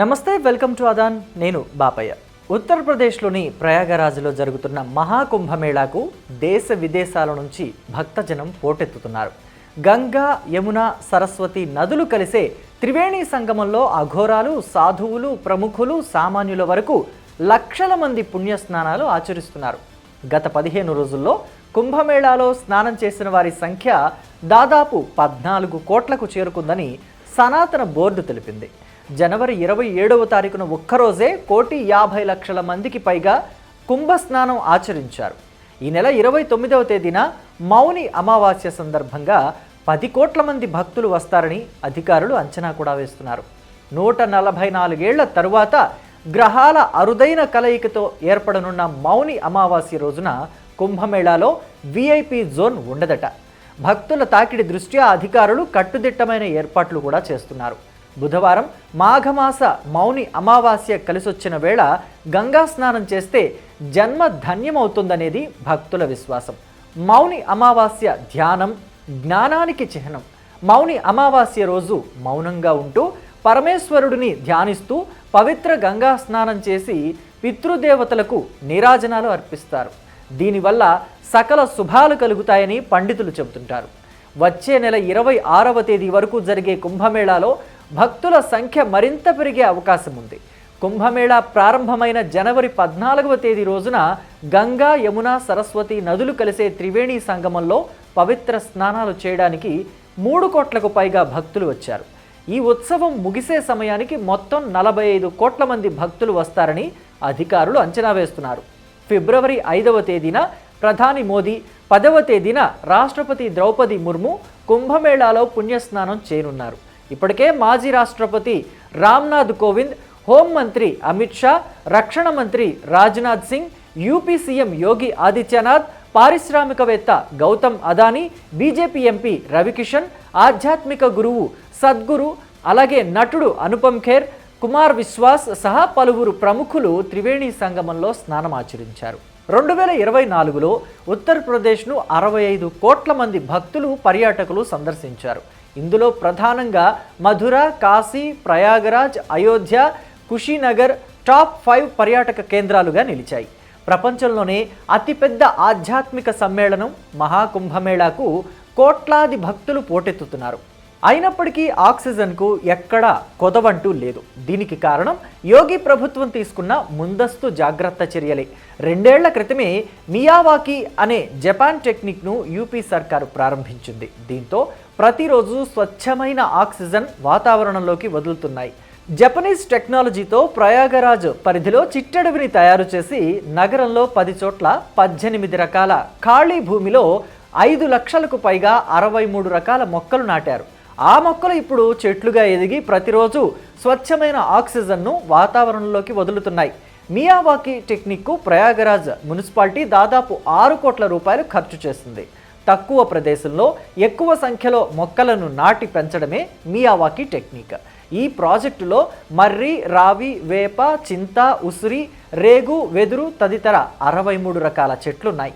నమస్తే welcome to అదాన్. నేను బాపయ్య. ఉత్తరప్రదేశ్లోని ప్రయాగరాజ్లో జరుగుతున్న మహాకుంభమేళాకు దేశ విదేశాల నుంచి భక్తజనం పోటెత్తుతున్నారు. గంగా యమున సరస్వతి నదులు కలిసే త్రివేణి సంగమంలో అఘోరాలు సాధువులు ప్రముఖులు సామాన్యుల వరకు లక్షల మంది పుణ్యస్నానాలు ఆచరిస్తున్నారు. గత పదిహేను రోజుల్లో కుంభమేళాలో స్నానం చేసిన వారి సంఖ్య దాదాపు పద్నాలుగు కోట్లకు చేరుకుందని సనాతన బోర్డు తెలిపింది. జనవరి ఇరవై ఏడవ తారీఖున ఒక్కరోజే కోటి యాభై లక్షల మందికి పైగా కుంభస్నానం ఆచరించారు. ఈ నెల ఇరవై తొమ్మిదవ తేదీన మౌని అమావాస్య సందర్భంగా పది కోట్ల మంది భక్తులు వస్తారని అధికారులు అంచనా కూడా వేస్తున్నారు. నూట నలభై నాలుగేళ్ళ తరువాత గ్రహాల అరుదైన కలయికతో ఏర్పడనున్న మౌని అమావాస్య రోజున కుంభమేళాలో విఐపి జోన్ ఉండదట. భక్తుల తాకిడి దృష్ట్యా అధికారులు కట్టుదిట్టమైన ఏర్పాట్లు కూడా చేస్తున్నారు. బుధవారం మాఘమాస మౌని అమావాస్య కలిసొచ్చిన వేళ గంగా స్నానం చేస్తే జన్మ ధన్యమవుతుందనేది భక్తుల విశ్వాసం. మౌని అమావాస్య ధ్యానం జ్ఞానానికి చిహ్నం. మౌని అమావాస్య రోజు మౌనంగా ఉంటూ పరమేశ్వరుడిని ధ్యానిస్తూ పవిత్ర గంగా స్నానం చేసి పితృదేవతలకు నీరాజనాలు అర్పిస్తారు. దీనివల్ల సకల శుభాలు కలుగుతాయని పండితులు చెబుతుంటారు. వచ్చే నెల ఇరవై ఆరవ తేదీ వరకు జరిగే కుంభమేళాలో భక్తుల సంఖ్య మరింత పెరిగే అవకాశం ఉంది. కుంభమేళా ప్రారంభమైన జనవరి పద్నాలుగవ తేదీ రోజున గంగా యమున సరస్వతి నదులు కలిసే త్రివేణి సంగమంలో పవిత్ర స్నానాలు చేయడానికి మూడు కోట్లకు పైగా భక్తులు వచ్చారు. ఈ ఉత్సవం ముగిసే సమయానికి మొత్తం నలభై ఐదు కోట్ల మంది భక్తులు వస్తారని అధికారులు అంచనా వేస్తున్నారు. ఫిబ్రవరి ఐదవ తేదీన ప్రధాని మోదీ పదవ తేదీన రాష్ట్రపతి ద్రౌపది ముర్ము కుంభమేళాలో పుణ్యస్నానం చేయనున్నారు. ఇప్పటికే మాజీ రాష్ట్రపతి రామ్నాథ్ కోవింద్ హోంమంత్రి అమిత్ షా రక్షణ మంత్రి రాజ్నాథ్ సింగ్ యూపీ సీఎం యోగి ఆదిత్యనాథ్ పారిశ్రామికవేత్త గౌతమ్ అదానీ బీజేపీ ఎంపీ రవికిషన్ ఆధ్యాత్మిక గురువు సద్గురు అలాగే నటుడు అనుపమ్ ఖేర్ కుమార్ విశ్వాస్ సహా పలువురు ప్రముఖులు త్రివేణి సంగమంలో స్నానమాచరించారు. రెండు వేల ఇరవై నాలుగులో ఉత్తరప్రదేశ్ను అరవై ఐదు కోట్ల మంది భక్తులు పర్యాటకులు సందర్శించారు. ఇందులో ప్రధానంగా మధుర కాశీ ప్రయాగరాజ్ అయోధ్య కుషీనగర్ టాప్ ఫైవ్ పర్యాటక కేంద్రాలుగా నిలిచాయి. ప్రపంచంలోనే అతిపెద్ద ఆధ్యాత్మిక సమ్మేళనం మహాకుంభమేళాకు కోట్లాది భక్తులు పోటెత్తుతున్నారు. అయినప్పటికీ ఆక్సిజన్కు ఎక్కడా కొదవంటూ లేదు. దీనికి కారణం యోగి ప్రభుత్వం తీసుకున్న ముందస్తు జాగ్రత్త చర్యలే. రెండేళ్ళ క్రితమే మియావాకి అనే జపాన్ టెక్నిక్ను యూపీ సర్కారు ప్రారంభించింది. దీంతో ప్రతిరోజు స్వచ్ఛమైన ఆక్సిజన్ వాతావరణంలోకి వదులుతున్నాయి. జపనీస్ టెక్నాలజీతో ప్రయాగరాజ్ పరిధిలో చిట్టడవిని తయారు చేసి నగరంలో పది చోట్ల పద్దెనిమిది రకాల ఖాళీ భూమిలో ఐదు లక్షలకు పైగా అరవై మూడు రకాల మొక్కలు నాటారు. ఆ మొక్కలు ఇప్పుడు చెట్లుగా ఎదిగి ప్రతిరోజు స్వచ్ఛమైన ఆక్సిజన్ను వాతావరణంలోకి వదులుతున్నాయి. మియావాకి టెక్నిక్కు ప్రయాగరాజ్ మున్సిపాలిటీ దాదాపు ఆరు కోట్ల రూపాయలు ఖర్చు చేస్తుంది. తక్కువ ప్రదేశంలో ఎక్కువ సంఖ్యలో మొక్కలను నాటి పెంచడమే మియావాకి టెక్నిక్. ఈ ప్రాజెక్టులో మర్రి రావి వేప చింత ఉసిరి రేగు వెదురు తదితర అరవై మూడు రకాల చెట్లున్నాయి.